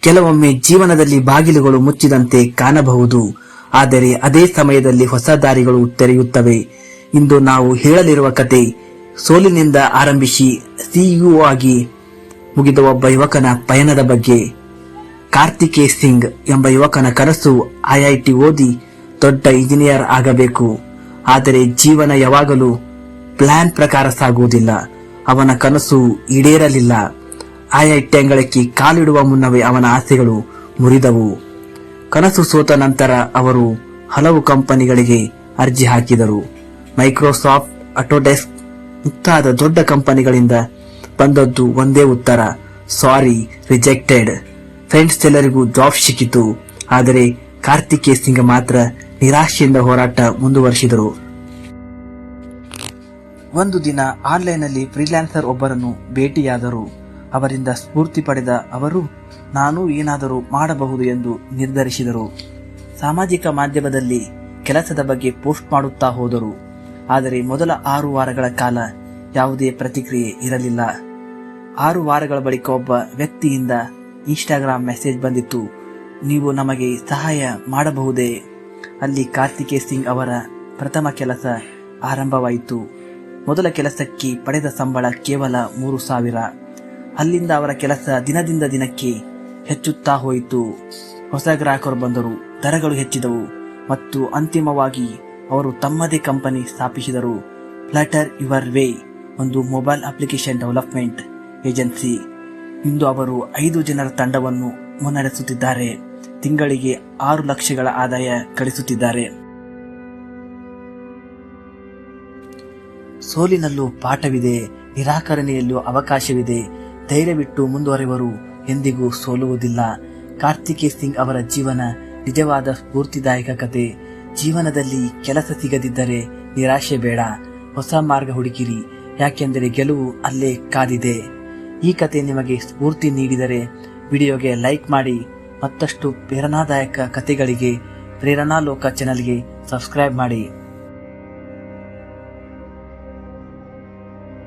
ಕೆಲವೊಮ್ಮೆ ಜೀವನದಲ್ಲಿ ಬಾಗಿಲುಗಳು ಮುಚ್ಚಿದಂತೆ ಕಾಣಬಹುದು. ಆದರೆ ಅದೇ ಸಮಯದಲ್ಲಿ ಹೊಸ ದಾರಿಗಳು ತೆರೆಯುತ್ತವೆ. ಇಂದು ನಾವು ಹೇಳಲಿರುವ ಕತೆ ಸೋಲಿನಿಂದ ಆರಂಭಿಸಿ ಸಿಇಒ ಆಗಿ ಮುಗಿದ ಒಬ್ಬ ಯುವಕನ ಪಯಣದ ಬಗ್ಗೆ. ಕಾರ್ತಿಕೇ ಸಿಂಗ್ ಎಂಬ ಯುವಕನ ಕನಸು ಐಐಟಿ ಓದಿ ದೊಡ್ಡ ಇಂಜಿನಿಯರ್ ಆಗಬೇಕು. ಆದರೆ ಜೀವನ ಯಾವಾಗಲೂ ಪ್ಲಾನ್ ಪ್ರಕಾರ ಸಾಗುವುದಿಲ್ಲ. ಅವನ ಕನಸು ಈಡೇರಲಿಲ್ಲ. ಐಐಟಿ ಅಂಗಳಕ್ಕೆ ಕಾಲಿಡುವ ಮುನ್ನವೇ ಅವನ ಆಸೆಗಳು ಮುರಿದವು. ಕನಸು ಸೋತ ನಂತರ ಅವರು ಹಲವು ಕಂಪನಿಗಳಿಗೆ ಅರ್ಜಿ ಹಾಕಿದರು. ಮೈಕ್ರೋಸಾಫ್ಟ್ ಅಟೋಡೆಸ್ಕ್ ಮುಂತಾದ ದೊಡ್ಡ ಕಂಪನಿಗಳಿಂದ ಬಂದದ್ದು ಒಂದೇ ಉತ್ತರ, ಸಾರಿ, ರಿಜೆಕ್ಟೆಡ್. ಫ್ರೆಂಡ್ಸ್ ಎಲ್ಲರಿಗೂ ಜಾಬ್ ಸಿಕ್ಕಿತು. ಆದರೆ ಕಾರ್ತಿಕೇ ಸಿಂಗ್ ಮಾತ್ರ ನಿರಾಶೆಯಿಂದ ಹೋರಾಟ ಮುಂದುವರಿಸಿದರು. ಒಂದು ದಿನ ಆನ್ಲೈನ್ನಲ್ಲಿ ಫ್ರೀಲ್ಯಾನ್ಸರ್ ಒಬ್ಬರನ್ನು ಭೇಟಿಯಾದರು. ಅವರಿಂದ ಸ್ಫೂರ್ತಿ ಪಡೆದ ಅವರು, ನಾನು ಏನಾದರೂ ಮಾಡಬಹುದು ಎಂದು ನಿರ್ಧರಿಸಿದರು. ಸಾಮಾಜಿಕ ಮಾಧ್ಯಮದಲ್ಲಿ ಕೆಲಸದ ಬಗ್ಗೆ ಪೋಸ್ಟ್ ಮಾಡುತ್ತಾ ಹೋದರು. ಆದರೆ ಮೊದಲ ಆರು ವಾರಗಳ ಕಾಲ ಯಾವುದೇ ಪ್ರತಿಕ್ರಿಯೆ ಇರಲಿಲ್ಲ. ಆರು ವಾರಗಳ ಬಳಿಕ ಒಬ್ಬ ವ್ಯಕ್ತಿಯಿಂದ ಇನ್ಸ್ಟಾಗ್ರಾಮ್ ಮೆಸೇಜ್ ಬಂದಿತ್ತು. ನೀವು ನಮಗೆ ಸಹಾಯ ಮಾಡಬಹುದೇ? ಅಲ್ಲಿ ಕಾರ್ತಿಕೇ ಸಿಂಗ್ ಅವರ ಪ್ರಥಮ ಕೆಲಸ ಆರಂಭವಾಯಿತು. ಮೊದಲ ಕೆಲಸಕ್ಕೆ ಪಡೆದ ಸಂಬಳ ಕೇವಲ ಮೂರು ಸಾವಿರ. ಅಲ್ಲಿಂದ ಅವರ ಕೆಲಸ ದಿನದಿಂದ ದಿನಕ್ಕೆ ಹೆಚ್ಚುತ್ತಾ ಹೋಯಿತು. ಹೊಸ ಗ್ರಾಹಕರು ಬಂದರು, ದರಗಳು ಹೆಚ್ಚಿದವು ಮತ್ತು ಅಂತಿಮವಾಗಿ ಅವರು ತಮ್ಮದೇ ಕಂಪನಿ ಸ್ಥಾಪಿಸಿದರು. ಫ್ಲಟರ್ ಯುವರ್ ವೇ ಒಂದು ಮೊಬೈಲ್ ಅಪ್ಲಿಕೇಶನ್ ಡೆವಲಪ್ಮೆಂಟ್ ಏಜೆನ್ಸಿ. ಇಂದು ಅವರು ಐದು ಜನರ ತಂಡವನ್ನು ಮುನ್ನಡೆಸುತ್ತಿದ್ದಾರೆ. ತಿಂಗಳಿಗೆ ಆರು ಲಕ್ಷಗಳ ಆದಾಯ ಗಳಿಸುತ್ತಿದ್ದಾರೆ. ಸೋಲಿನಲ್ಲೂ ಪಾಠವಿದೆ, ನಿರಾಕರಣೆಯಲ್ಲೂ ಅವಕಾಶವಿದೆ. ಧೈರ್ಯವಿಟ್ಟು ಮುಂದುವರೆವರು ಎಂದಿಗೂ ಸೋಲುವುದಿಲ್ಲ. ಕಾರ್ತಿಕೇ ಸಿಂಗ್ ಅವರ ಜೀವನ ನಿಜವಾದ ಸ್ಫೂರ್ತಿದಾಯಕ ಕತೆ. ಜೀವನದಲ್ಲಿ ಕೆಲಸ ಸಿಗದಿದ್ದರೆ ನಿರಾಶೆ ಬೇಡ. ಹೊಸ ಮಾರ್ಗ ಹುಡುಕಿರಿ. ಯಾಕೆಂದರೆ ಗೆಲುವು ಅಲ್ಲೇ ಕಾದಿದೆ. ಈ ಕತೆ ನಿಮಗೆ ಸ್ಫೂರ್ತಿ ನೀಡಿದರೆ ವಿಡಿಯೋಗೆ ಲೈಕ್ ಮಾಡಿ, ಮತ್ತಷ್ಟು ಪ್ರೇರಣಾದಾಯಕ ಕತೆಗಳಿಗೆ ಪ್ರೇರಣಾಲೋಕ ಚಾನಲ್ಗೆ ಸಬ್ಸ್ಕ್ರೈಬ್ ಮಾಡಿ.